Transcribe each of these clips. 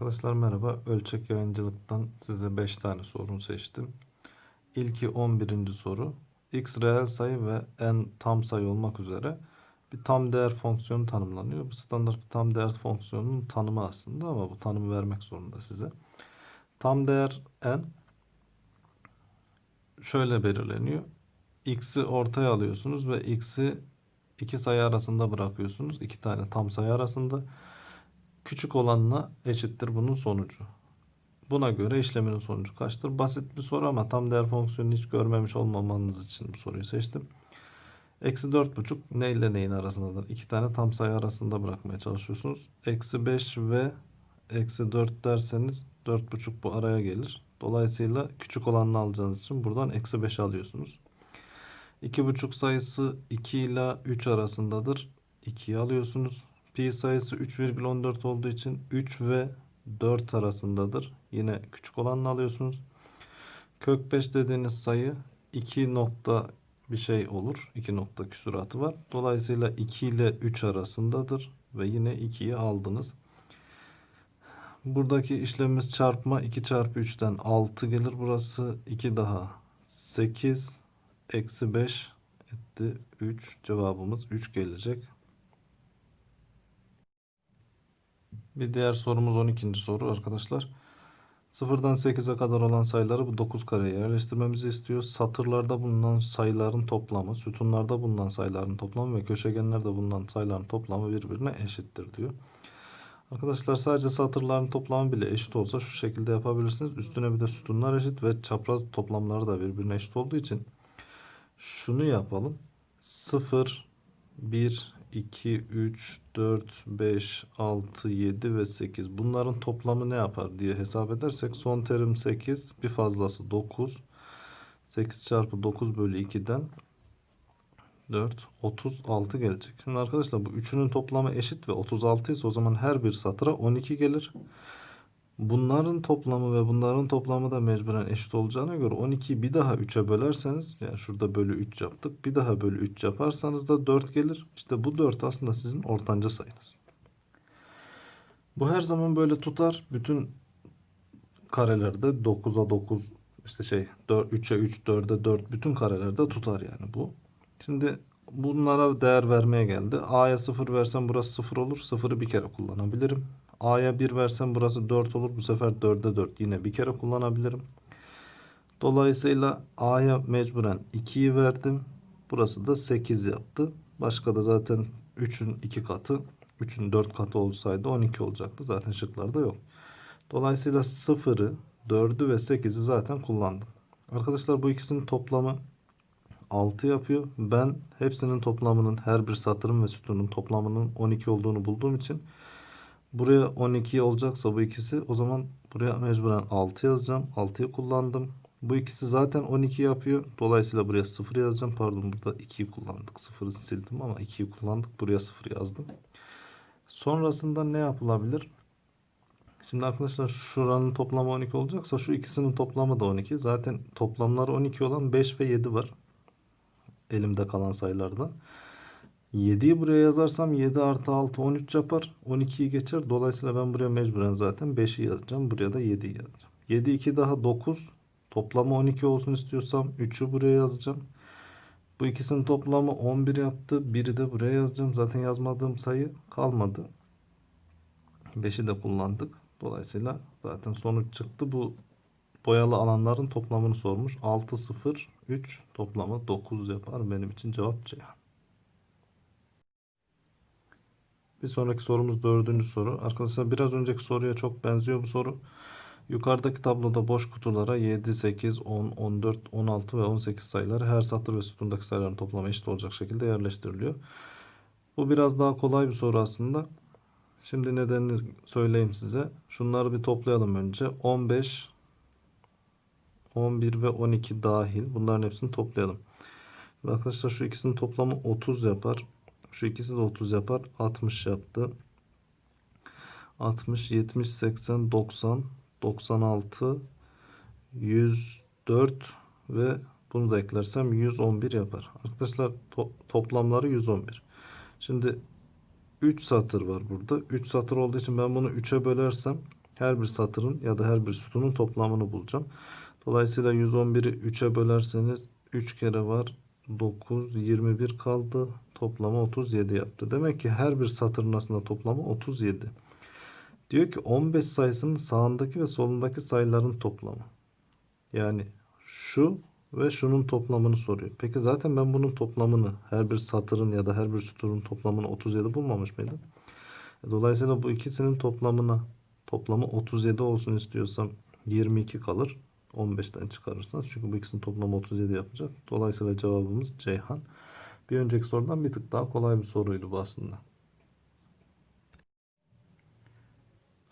Arkadaşlar merhaba. Ölçek yayıncılıktan size 5 tane soru seçtim. İlki 11. soru. X reel sayı ve n tam sayı olmak üzere bir tam değer fonksiyonu tanımlanıyor. Bu standart tam değer fonksiyonunun tanımı aslında ama bu tanımı vermek zorunda size. Tam değer n şöyle belirleniyor. X'i ortaya alıyorsunuz ve x'i iki sayı arasında bırakıyorsunuz. İki tane tam sayı arasında küçük olanla eşittir bunun sonucu. Buna göre işleminin sonucu kaçtır? Basit bir soru ama tam değer fonksiyonunu hiç görmemiş olmamanız için bu soruyu seçtim. Eksi 4,5 ne ile neyin arasındadır? İki tane tam sayı arasında bırakmaya çalışıyorsunuz. Eksi 5 ve eksi 4 derseniz 4,5 bu araya gelir. Dolayısıyla küçük olanını alacağınız için buradan eksi 5 alıyorsunuz. 2,5 sayısı 2 ile 3 arasındadır. 2'yi alıyorsunuz. Pi sayısı 3,14 olduğu için 3 ve 4 arasındadır. Yine küçük olanını alıyorsunuz. Kök 5 dediğiniz sayı 2 nokta bir şey olur. 2 nokta küsuratı var. Dolayısıyla 2 ile 3 arasındadır. Ve yine 2'yi aldınız. Buradaki işlemimiz çarpma 2 çarpı 3'ten 6 gelir. Burası 2 daha 8 eksi 5 etti 3. Cevabımız 3 gelecek. Bir diğer sorumuz 12. soru arkadaşlar. Sıfırdan 8'e kadar olan sayıları bu 9 kareye yerleştirmemizi istiyor. Satırlarda bulunan sayıların toplamı, sütunlarda bulunan sayıların toplamı ve köşegenlerde bulunan sayıların toplamı birbirine eşittir diyor. Arkadaşlar sadece satırların toplamı bile eşit olsa şu şekilde yapabilirsiniz. Üstüne bir de sütunlar eşit ve çapraz toplamları da birbirine eşit olduğu için şunu yapalım. 0, 1, 2, 3, 4, 5, 6, 7 ve 8. Bunların toplamı ne yapar diye hesap edersek son terim 8, bir fazlası 9. 8 çarpı 9 bölü 2'den 4, 36 gelecek. Şimdi arkadaşlar bu üçünün toplamı eşit ve 36 ise o zaman her bir satıra 12 gelir. Bunların toplamı ve bunların toplamı da mecburen eşit olacağına göre 12'yi bir daha 3'e bölerseniz yani şurada bölü 3 yaptık. Bir daha bölü 3 yaparsanız da 4 gelir. İşte bu 4 aslında sizin ortanca sayınız. Bu her zaman böyle tutar. Bütün karelerde 9'a 9 işte şey 4, 3'e 3, 4'e 4 bütün karelerde tutar yani bu. Şimdi bunlara değer vermeye geldi. A'ya 0 versem burası 0 olur. 0'ı bir kere kullanabilirim. A'ya 1 versem burası 4 olur. Bu sefer 4'e 4 yine bir kere kullanabilirim. Dolayısıyla A'ya mecburen 2'yi verdim. Burası da 8 yaptı. Başka da zaten 3'ün 2 katı 3'ün 4 katı olsaydı 12 olacaktı. Zaten şıklarda yok. Dolayısıyla 0'ı 4'ü ve 8'i zaten kullandım. Arkadaşlar bu ikisinin toplamı 6 yapıyor. Ben hepsinin toplamının her bir satırın ve sütunun toplamının 12 olduğunu bulduğum için buraya 12 olacaksa bu ikisi o zaman buraya mecburen 6 yazacağım. 6'yı kullandım. Bu ikisi zaten 12 yapıyor. Dolayısıyla buraya 0 yazacağım. Pardon burada 2'yi kullandık. 0'ı sildim ama 2'yi kullandık. Buraya 0 yazdım. Sonrasında ne yapılabilir? Şimdi arkadaşlar şuranın toplamı 12 olacaksa şu ikisinin toplamı da 12. Zaten toplamları 12 olan 5 ve 7 var elimde kalan sayılardan. 7'yi buraya yazarsam 7 artı 6 13 yapar. 12'yi geçer. Dolayısıyla ben buraya mecburen zaten 5'i yazacağım. Buraya da 7'yi yazacağım. 7 2 daha 9. Toplamı 12 olsun istiyorsam 3'ü buraya yazacağım. Bu ikisinin toplamı 11 yaptı. Biri de buraya yazacağım. Zaten yazmadığım sayı kalmadı. 5'i de kullandık. Dolayısıyla zaten sonuç çıktı. Bu boyalı alanların toplamını sormuş. 6 0 3 toplamı 9 yapar. Benim için cevap C. Bir sonraki sorumuz dördüncü soru. Arkadaşlar biraz önceki soruya çok benziyor bu soru. Yukarıdaki tabloda boş kutulara 7, 8, 10, 14, 16 ve 18 sayıları her satır ve sütundaki sayıların toplamı eşit olacak şekilde yerleştiriliyor. Bu biraz daha kolay bir soru aslında. Şimdi nedenini söyleyeyim size. Şunları bir toplayalım önce. 15, 11 ve 12 dahil. Bunların hepsini toplayalım. Arkadaşlar şu ikisinin toplamı 30 yapar. Şu ikisi de 30 yapar. 60 yaptı. 60, 70, 80, 90, 96, 104 ve bunu da eklersem 111 yapar. Arkadaşlar to toplamları 111. Şimdi 3 satır var burada. 3 satır olduğu için ben bunu 3'e bölersem Her bir satırın ya da her bir sütunun toplamını bulacağım. Dolayısıyla 111'i 3'e bölerseniz 3 kere var 9, 21 kaldı. Toplamı 37 yaptı. Demek ki her bir satırın aslında toplamı 37. Diyor ki 15 sayısının sağındaki ve solundaki sayıların toplamı. Yani şu ve şunun toplamını soruyor. Peki zaten ben bunun toplamını her bir satırın ya da her bir sütunun toplamını 37 bulmamış mıydım? E, Dolayısıyla bu ikisinin toplamına toplamı 37 olsun istiyorsam 22 kalır. 15'ten çıkarırsanız. Çünkü bu ikisinin toplamı 37 yapacak. Dolayısıyla cevabımız Ceyhan. Bir önceki sorudan bir tık daha kolay bir soruydu bu aslında.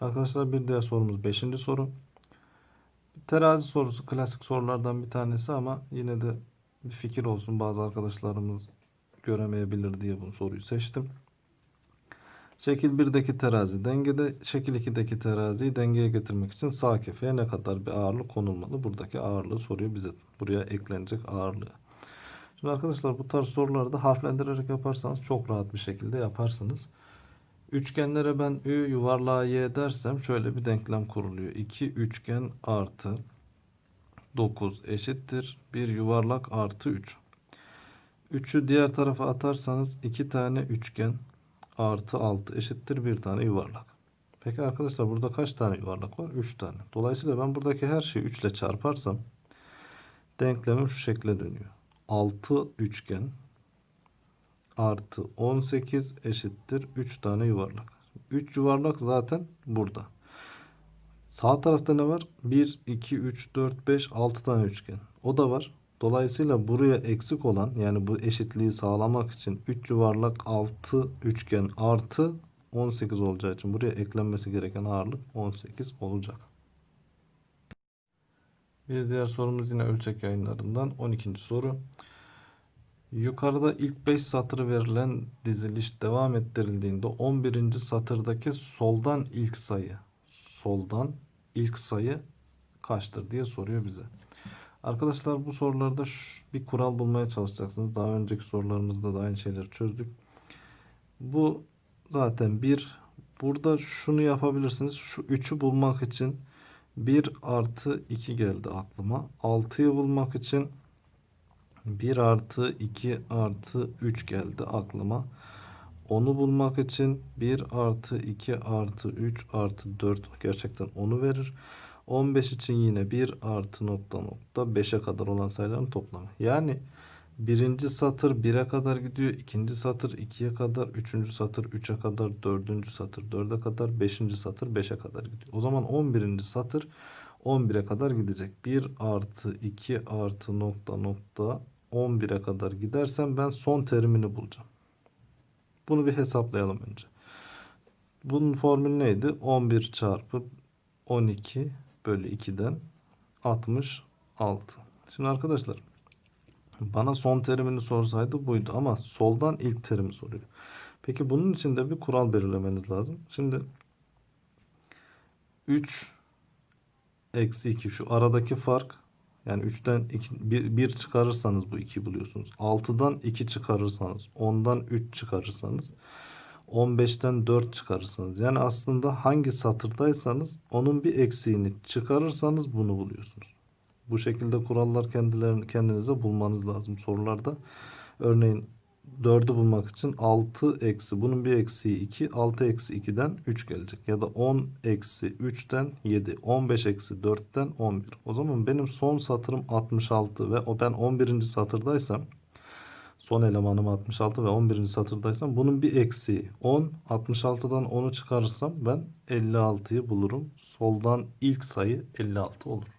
Arkadaşlar bir diğer sorumuz 5. soru. Terazi sorusu klasik sorulardan bir tanesi ama yine de bir fikir olsun bazı arkadaşlarımız göremeyebilir diye bu soruyu seçtim. Şekil 1'deki terazi dengede, şekil 2'deki teraziyi dengeye getirmek için sağ kefeye ne kadar bir ağırlık konulmalı? Buradaki ağırlığı soruyor bize. Buraya eklenecek ağırlığı. Şimdi arkadaşlar bu tarz soruları da harflendirerek yaparsanız çok rahat bir şekilde yaparsınız. Üçgenlere ben Ü yuvarlağı Y dersem şöyle bir denklem kuruluyor. 2 üçgen artı 9 eşittir. Bir yuvarlak artı 3. 3'ü diğer tarafa atarsanız 2 tane üçgen artı 6 eşittir bir tane yuvarlak. Peki arkadaşlar burada kaç tane yuvarlak var? 3 tane. Dolayısıyla ben buradaki her şeyi 3 ile çarparsam denklemim şu şekle dönüyor. 6 üçgen artı 18 eşittir 3 tane yuvarlak. 3 yuvarlak zaten burada. Sağ tarafta ne var? 1, 2, 3, 4, 5, 6 tane üçgen. O da var. Dolayısıyla buraya eksik olan yani bu eşitliği sağlamak için 3 yuvarlak 6 üçgen artı 18 olacağı için buraya eklenmesi gereken ağırlık 18 olacak. Bir diğer sorumuz yine ölçek yayınlarından 12. soru. Yukarıda ilk 5 satırı verilen diziliş devam ettirildiğinde 11. satırdaki soldan ilk sayı soldan ilk sayı kaçtır diye soruyor bize. Arkadaşlar bu sorularda bir kural bulmaya çalışacaksınız. Daha önceki sorularımızda da aynı şeyleri çözdük. Bu zaten bir. Burada şunu yapabilirsiniz. Şu 3'ü bulmak için 1 artı 2 geldi aklıma. 6'yı bulmak için 1 artı 2 artı 3 geldi aklıma. Onu bulmak için 1 artı 2 artı 3 artı 4 gerçekten onu verir. 15 için yine 1 artı nokta nokta 5'e kadar olan sayıların toplamı. Yani birinci satır 1'e kadar gidiyor. ikinci satır 2'ye kadar. Üçüncü satır 3'e kadar. Dördüncü satır 4'e kadar. Beşinci satır 5'e kadar gidiyor. O zaman 11. satır 11'e kadar gidecek. 1 artı 2 artı nokta nokta 11'e kadar gidersem ben son terimini bulacağım. Bunu bir hesaplayalım önce. Bunun formülü neydi? 11 çarpı 12 bölü 2'den 66. Şimdi arkadaşlar bana son terimini sorsaydı buydu ama soldan ilk terimi soruyor. Peki bunun için de bir kural belirlemeniz lazım. Şimdi 3 eksi 2 şu aradaki fark yani 3'ten 2, 1, 1 çıkarırsanız bu 2'yi buluyorsunuz. 6'dan 2 çıkarırsanız 10'dan 3 çıkarırsanız 15'ten 4 çıkarırsanız yani aslında hangi satırdaysanız onun bir eksiğini çıkarırsanız bunu buluyorsunuz. Bu şekilde kurallar kendilerini kendinize bulmanız lazım sorularda. Örneğin 4'ü bulmak için 6 eksi bunun bir eksiği 2 6 eksi 2'den 3 gelecek ya da 10 eksi 3'ten 7 15 eksi 4'ten 11 o zaman benim son satırım 66 ve o ben 11. satırdaysam son elemanım 66 ve 11. satırdaysam bunun bir eksiği 10 66'dan 10'u çıkarırsam ben 56'yı bulurum soldan ilk sayı 56 olur